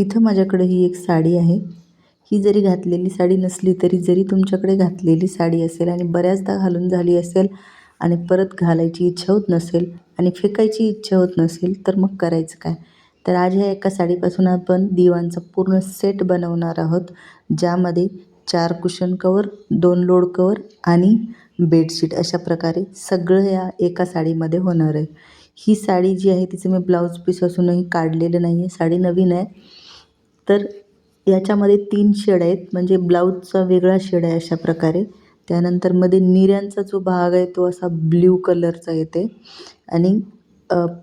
इथं माझ्याकडे ही एक साडी आहे. ही जरी घातलेली साडी नसली तरी जरी तुमच्याकडे घातलेली साडी असेल आणि बऱ्याचदा घालून झाली असेल आणि परत घालायची इच्छा होत नसेल आणि फेकायची इच्छा होत नसेल तर मग करायचं काय? तर आज ह्या एका साडीपासून आपण दिवांचा पूर्ण सेट बनवणार आहोत ज्यामध्ये चार कुशन कवर दोन लोड कवर आणि बेडशीट अशा प्रकारे सगळं या एका साडीमध्ये होणार आहे. ही साडी जी आहे तिचं मी ब्लाऊज पीस असूनही काढलेलं नाही आहे साडी नवीन आहे. तर याच्यामध्ये तीन शेड आहेत. म्हणजे ब्लाऊजचा वेगळा शेड आहे अशा प्रकारे. त्यानंतरमध्ये निऱ्यांचा जो भाग आहे तो असा ब्ल्यू कलरचा येते. आणि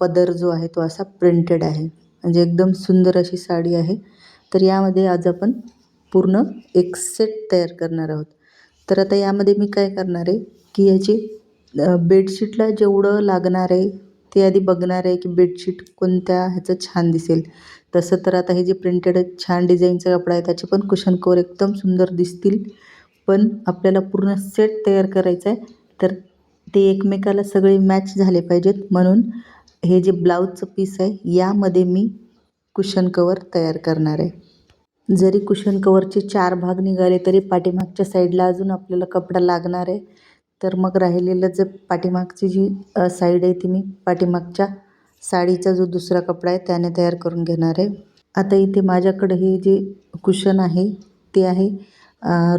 पदर जो आहे तो असा प्रिंटेड आहे. म्हणजे एकदम सुंदर अशी साडी आहे. तर यामध्ये आज आपण पूर्ण एक सेट तयार करणार आहोत. तर आता यामध्ये मी काय करणार आहे की याची बेडशीटला जेवढं लागणार आहे ते आधी बघणार आहे की बेडशीट कोणत्या ह्याचं छान दिसेल. तसं तर आता हे जे प्रिंटेड छान डिझाईनचा कपडा आहे त्याचे पण कुशन कवर एकदम सुंदर दिसतील. पण आपल्याला पूर्ण सेट तयार करायचा आहे तर ते एकमेकाला सगळे मॅच झाले पाहिजेत. म्हणून हे जे ब्लाऊजचं पीस आहे यामध्ये मी कुशन कवर तयार करणार आहे. जरी कुशन कवरचे चार भाग निघाले तरी पाठीमागच्या साईडला अजून आपल्याला कपडा लागणार आहे. तर मग राहिलेलं जे पाठीमागची जी साईड आहे ती मी पाठीमागच्या साडीचा जो दुसरा कपडा आहे त्याने तयार करून घेणार आहे. आता इथे माझ्याकडे हे जे कुशन आहे ते आहे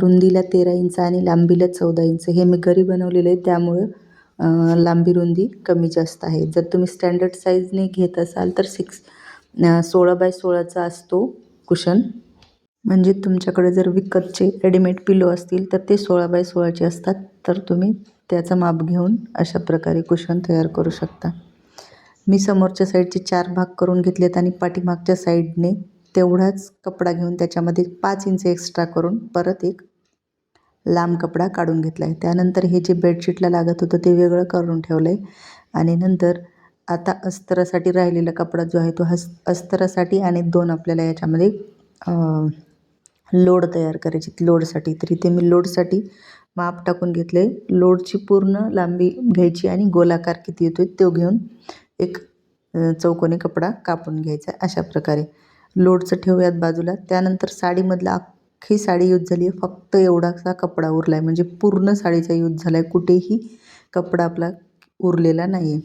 रुंदीला तेरा इंच आणि लांबीला चौदा इंच. हे मी घरी बनवलेलं आहे त्यामुळं लांबी रुंदी कमी जास्त आहे. जर तुम्ही स्टँडर्ड साईजने घेत असाल तर सिक्स सोळा बाय सोळाचा असतो कुशन. म्हणजे तुमच्याकडे जर विकतचे रेडीमेड पिलो असतील तर ते सोळा बाय सोळाचे असतात. तर तुम्ही त्याचा माप घेऊन अशा प्रकारे कुशन तयार करू शकता. मी समोरच्या साईडचे चार भाग करून घेतलेत आणि पाठीमागच्या साईडने तेवढाच कपडा घेऊन त्याच्यामध्ये पाच इंच एक्स्ट्रा करून परत एक लांब कपडा काढून घेतला आहे त्यानंतर हे जे बेडशीटला लागत होतं ते वेगळं करून ठेवलं आहे आणि नंतर आता अस्तरासाठी राहिलेला कपडा जो आहे तो हस् अस्तरासाठी आणि दोन आपल्याला याच्यामध्ये लोड तयार करायची लोडसाठी. तर इथे मी लोडसाठी माप टाकून घेतले. लोडची पूर्ण लांबी घ्यायची आणि गोलाकार किती येतो आहे तो घेऊन एक चौकोनी कपडा कापून घ्यायचा अशा प्रकारे. लोडचं ठेवूयात बाजूला. त्यानंतर साडीमधला अख्खी साडी यूज झाली आहे. फक्त एवढासा कपडा उरला आहे म्हणजे पूर्ण साडीचा यूज झाला आहे कुठेही कपडा आपला उरलेला नाही आहे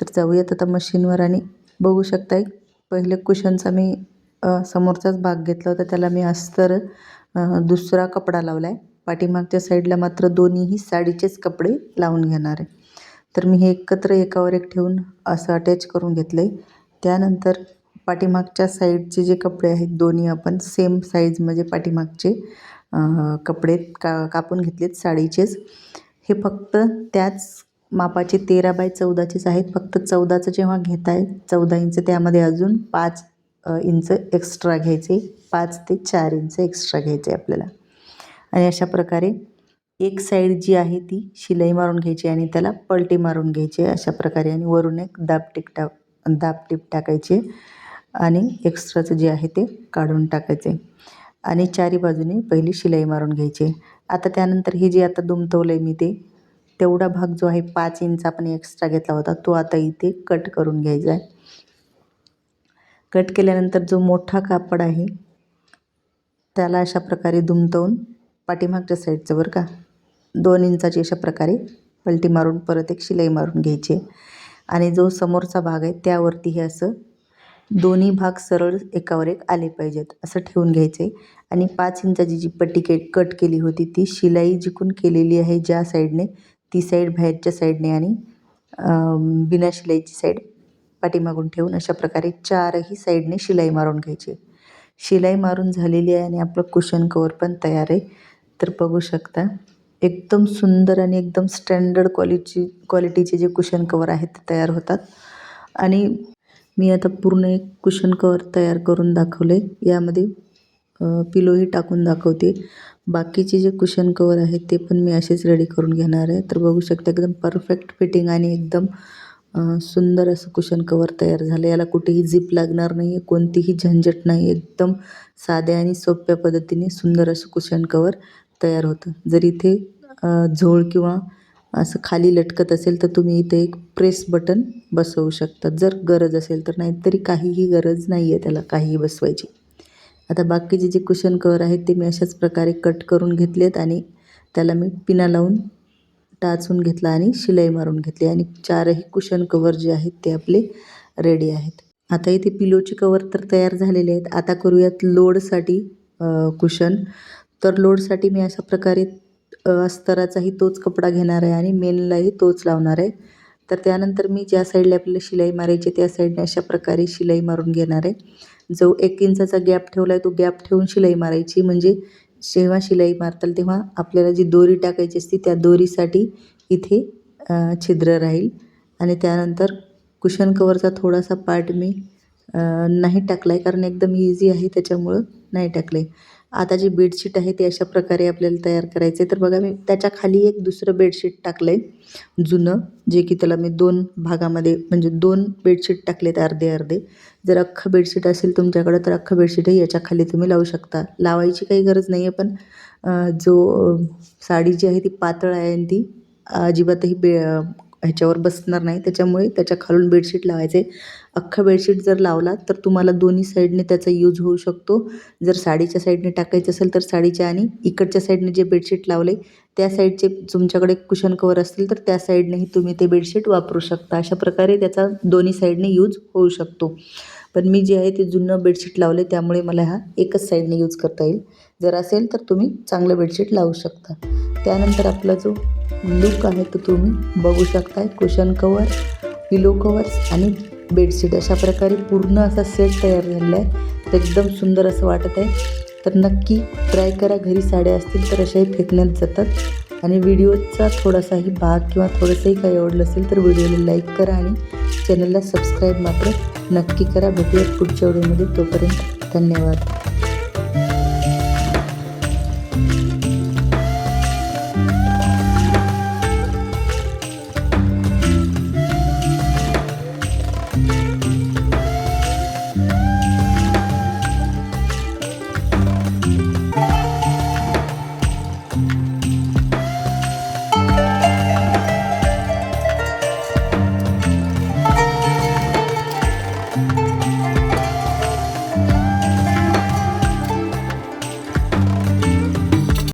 तर जाऊयात आता मशीनवर आणि बघू शकताय. पहिले कुशनचा मी समोरचाच भाग घेतला होता. त्याला मी अस्तर दुसरा कपडा लावला आहे पाठीमागच्या साईडला मात्र दोन्हीही साडीचेच कपडे लावून घेणार आहे. तर मी हे एकत्र एकावर एक ठेवून असं अटॅच करून घेतलं आहे त्यानंतर पाठीमागच्या साईडचे जे कपडे आहेत दोन्ही आपण सेम साईज म्हणजे पाठीमागचे कपडे का कापून घेतलेत साडीचेच. हे फक्त त्याच मापाचे तेरा बाय चौदाचेच आहेत. फक्त चौदाचं जेव्हा घेत आहे चौदा इंच त्यामध्ये अजून पाच इंच एक्स्ट्रा घ्यायचे. पाच ते चार इंच एक्स्ट्रा घ्यायचे आपल्याला. आणि अशा प्रकारे एक साईड जी आहे ती शिलाई मारून घ्यायची आणि त्याला पलटी मारून घ्यायची. अशा प्रकारे आणि वरून एक दाबटीक टाक दाबटीप टाकायचे आणि एक्स्ट्राचं जे आहे ते काढून टाकायचे. आणि चारी बाजूने पहिली शिलाई मारून घ्यायची. आता त्यानंतर हे जे आता दुमतवलं आहे मी ते तेवढा भाग जो आहे पाच इंच आपण एक्स्ट्रा घेतला होता तो आता इथे कट करून घ्यायचा आहे. कट केल्यानंतर जो मोठा कापड आहे त्याला अशा प्रकारे दुमतवून पाठीमागच्या साईडचं बरं का. दोन इंचाची अशा प्रकारे पलटी मारून परत एक शिलाई मारून घ्यायची आणि जो समोरचा भाग आहे त्यावरती हे असं दोन्ही भाग सरळ एकावर एक आले पाहिजेत असं ठेवून घ्यायचे आणि पाच इंचाची जी पट्टी के कट केली होती ती शिलाई जिकून केलेली आहे ज्या साईडने ती साईड बाहेरच्या साईडने आणि बिना शिलाईची साईड पाठीमागून ठेवून अशा प्रकारे चारही साईडने शिलाई मारून घ्यायची शिलाई मारून झालेली आहे आणि आपलं कुशन कवर पण तयार आहे. तर बघू शकता. एकदम सुंदर आणि एकदम स्टँडर्ड क्वालिटी क्वालिटीचे जे कुशन कवर आहेत ते तयार होतात. आणि मी आता पूर्ण एक कुशन कवर तयार करून दाखवले. यामध्ये पिलोही टाकून दाखवते. बाकीचे जे कुशन कवर आहेत ते पण मी असेच रेडी करून घेणार आहे. तर बघू शकता एकदम परफेक्ट फिटिंग आणि एकदम सुंदर असं कुशन कवर तयार झालं. याला कुठेही झिप लागणार नाही आहे कोणतीही झंझट नाही एकदम साध्या आणि सोप्या पद्धतीने सुंदर असं कुशन कवर तयार होतं. जर इथे झोळ किंवा असं खाली लटकत असेल तर तुम्ही इथे एक प्रेस बटन बसवू शकता. जर गरज असेल तर नाहीतरी काहीही गरज नाही आहे त्याला काहीही बसवायची. आता बाकीचे जे कुशन कवर आहेत ते मी अशाच प्रकारे कट करून घेतलेत आणि त्याला मी पिना लावून टाचून घेतला आणि शिलाई मारून घेतली आणि चारही कुशन कवर जे आहेत ते आपले रेडी आहेत. आता इथे पिलोचे कवर तर तयार झालेले आहेत. आता करूयात लोडसाठी कुशन तर लोडसाठी मी अशा प्रकारे अस्तराचाही तोच कपडा घेणार आहे आणि मेनलाही तोच लावणार आहे. तर त्यानंतर मी ज्या साईडला आपल्याला शिलाई मारायची त्या साईडने अशा प्रकारे शिलाई मारून घेणार आहे. जो एक इंचाचा गॅप ठेवला आहे तो गॅप ठेवून शिलाई मारायची. म्हणजे जेव्हा शिलाई मारताल तेव्हा आपल्याला जी दोरी टाकायची असती त्या दोरीसाठी इथे छिद्र राहील. आणि त्यानंतर कुशन कवरचा थोडासा पार्ट मी नाही टाकला आहे कारण एकदम इझी आहे त्याच्यामुळं नाही टाकलं आहे आता जी बेडशीट आहे ते अशा प्रकारे आपल्याला तयार करायचं आहे तर बघा मी त्याच्याखाली एक दुसरं बेडशीट टाकलं आहे जुनं जे की त्याला मी दोन भागामध्ये म्हणजे दोन बेडशीट टाकलेत अर्धे अर्धे. जर अख्खं बेडशीट असेल तुमच्याकडं तर अख्खं बेडशीटही याच्या खाली तुम्ही लावू शकता. लावायची काही गरज नाही आहे पण जो साडी जी आहे ती पातळ आहे आणि ती अजिबातही बे ह्याच्यावर बसणार नाही. त्याच्यामुळे त्याच्या खालून बेडशीट लावायचं. आहे अख्खं बेडशीट जर लावला तर तुम्हाला दोन्ही साईडने त्याचा यूज होऊ शकतो. जर साडीच्या साईडने टाकायचं असेल तर साडीच्या आणि इकडच्या साईडने जे बेडशीट लावले त्या साईडचे तुमच्याकडे कुशन कवर असतील तर त्या साईडनेही तुम्ही ते बेडशीट वापरू शकता. अशा प्रकारे त्याचा दोन्ही साईडने यूज होऊ शकतो. पण मी जे आहे ते जुनं बेडशीट लावले त्यामुळे मला हा एकच साईडने यूज करता येईल. जर असेल तर तुम्ही चांगलं बेडशीट लावू शकता. त्यानंतर आपला जो लुक आहे तो तुम्ही बघू शकताय. कुशन कवर पिलो कवर्स आणि बेडशीट अशा प्रकारे पूर्ण असा सेट तयार झालेला आहे. तर एकदम सुंदर असं वाटत आहे. तर नक्की ट्राय करा. घरी साड्या असतील तर अशाही फेकण्यात जातात. आणि व्हिडिओचा थोडासाही भाग किंवा थोडंसंही काही आवडलं असेल तर व्हिडिओला लाईक करा आणि चॅनलला सबस्क्राईब मात्र नक्की करा. भेटूयात पुढच्या व्हिडिओमध्ये तोपर्यंत धन्यवाद.